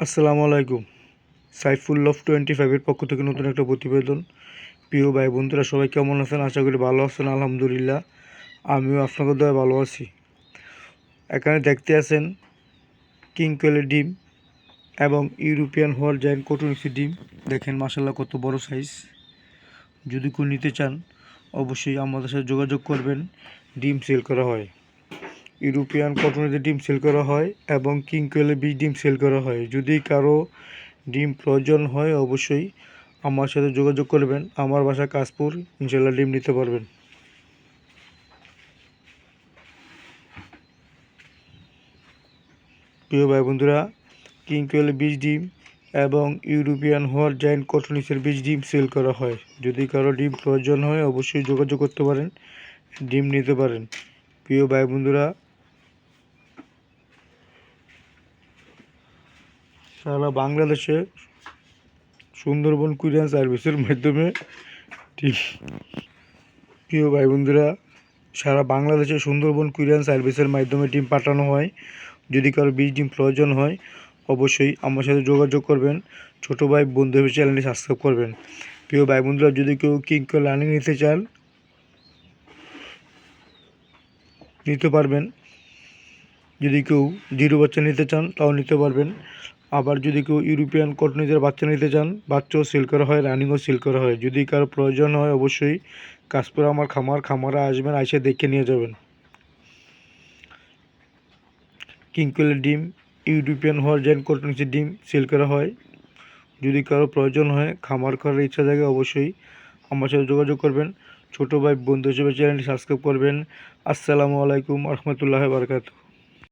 আসসালামু আলাইকুম। Saiful love twenty ফাইভের পক্ষ থেকে নতুন একটা প্রতিবেদন। প্রিয় ভাই বন্ধুরা, সবাই কেমন আছেন? আশা করি ভালো আছেন, আলহামদুলিল্লাহ। আমিও আপনাদের দয়া ভালো আছি। এখানে দেখতে আছেন কিংকয়েলের ডিম এবং ইউরোপিয়ান হওয়ার জায়েন্ট কটুনিক্সের ডিম। দেখেন মাসাল্লাহ কত বড় সাইজ। যদি কেউ নিতে চান, অবশ্যই আমাদের সাথে যোগাযোগ করবেন। ডিম সেল করা হয়। ইউরোপিয়ান কটনেতে ডিম সেল করা হয় এবং কিং কোয়েলের বীজ ডিম সেল করা হয়। যদি কারও ডিম প্রয়োজন হয়, অবশ্যই আমার সাথে যোগাযোগ করবেন। আমার বাসা কাশপুর। ইনশাল্লাহ ডিম নিতে পারবেন। প্রিয় ভাই বন্ধুরা কিং কোয়েলের বীজ ডিম এবং ইউরোপিয়ান হওয়ার জায়েন্ট কটনিসের বীজ ডিম সেল করা হয়। যদি কারও ডিম প্রয়োজন হয়, অবশ্যই যোগাযোগ করতে পারেন। ডিম নিতে পারেন। প্রিয় ভাই বন্ধুরা সারা বাংলাদেশে সুন্দরবন কুরিয়ান সার্ভিসের মাধ্যমে ঠিক। প্রিয় ভাই বন্ধুরা সারা বাংলাদেশে সুন্দরবন কুরিয়ান সার্ভিসের মাধ্যমে ডিম পাঠানো হয়। যদি কারও বীজ ডিম প্রয়োজন হয়, অবশ্যই আমার সাথে যোগাযোগ করবেন। ছোটো ভাই বন্ধু হিসেবে চ্যানেলটি সাবস্ক্রাইব করবেন। প্রিয় ভাই বন্ধুরা যদি কেউ কিংক লার্নিং নিতে চান, নিতে পারবেন। যদি কেউ জিরো বাচ্চা নিতে চান, তাও নিতে পারবেন। আবার যদি কেউ ইউরোপিয়ান কটনিজের বাচ্চা নিতে চান, বাচ্চাও সেল করা হয়, রানিংও সেল করা হয়। যদি কারও প্রয়োজন হয় অবশ্যই কাশপুর আমার খামার, খামারে আসবেন, আইসে দেখে নিয়ে যাবেন। কিংকুয়েলের ডিম, ইউরোপিয়ান হওয়ার জেন কটনিজের ডিম সেল করা হয়। যদি কারও প্রয়োজন হয়, খামার করার ইচ্ছা থাকে অবশ্যই আমার সাথে যোগাযোগ করবেন। ছোটো ভাই, বন্ধু হিসেবে চ্যানেলটি সাবস্ক্রাইব করবেন। আসসালামু আলাইকুম রহমতুল্লাহ বারকাতু